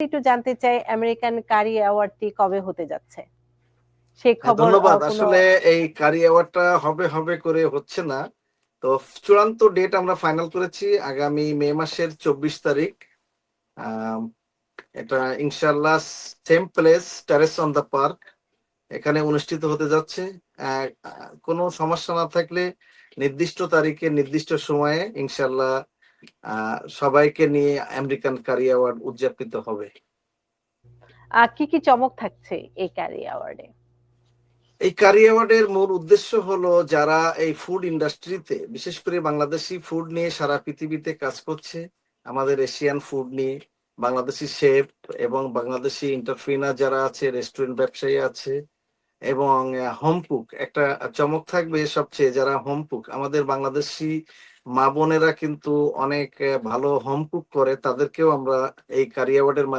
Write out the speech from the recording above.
একটু জানতে চাই আমেরিকান কারি অ্যাওয়ার্ডটি কবে হতে যাচ্ছে? সেই হ্যাঁ, খবর ধন্যবাদ। আসলে এই কারি অ্যাওয়ার্ডটা হবে হবে করে হচ্ছে না। তো চূড়ান্ত ডেট আমরা ফাইনাল করেছি আগামী মে মাসের চব্বিশ তারিখ। এটা ইনশাল্লাহ same place terrace on the park এখানে অনুষ্ঠিত হতে যাচ্ছে। কোনো সমস্যা না থাকলে নির্দিষ্ট তারিখে নির্দিষ্ট সময়ে ইনশাল্লাহ সবাইকে নিয়ে আমেরিকান কারি অ্যাওয়ার্ড উদযাপিত হবে। কি কি চমক থাকছে এই কারি অ্যাওয়ার্ডে এই কারি অ্যাওয়ার্ডের মূল উদ্দেশ্য হলো যারা এই ফুড ইন্ডাস্ট্রিতে বিশেষ করে বাংলাদেশি ফুড নিয়ে সারা পৃথিবীতে কাজ করছে আমাদের এশিয়ান ফুড নিয়ে বাংলাদেশি শেফ এবং বাংলাদেশি এন্টারপ্রিনার যারা আছে রেস্টুরেন্ট ব্যবসায়ী আছে এবং হোমপুক একটা চমক থাকবে সবচেয়ে যারা হোমপুক আমাদের বাংলাদেশি মা বোনেরা কিন্তু অনেক ভালো হোম হোমকুক করে তাদেরকেও আমরা এই কারি অ্যাওয়ার্ডের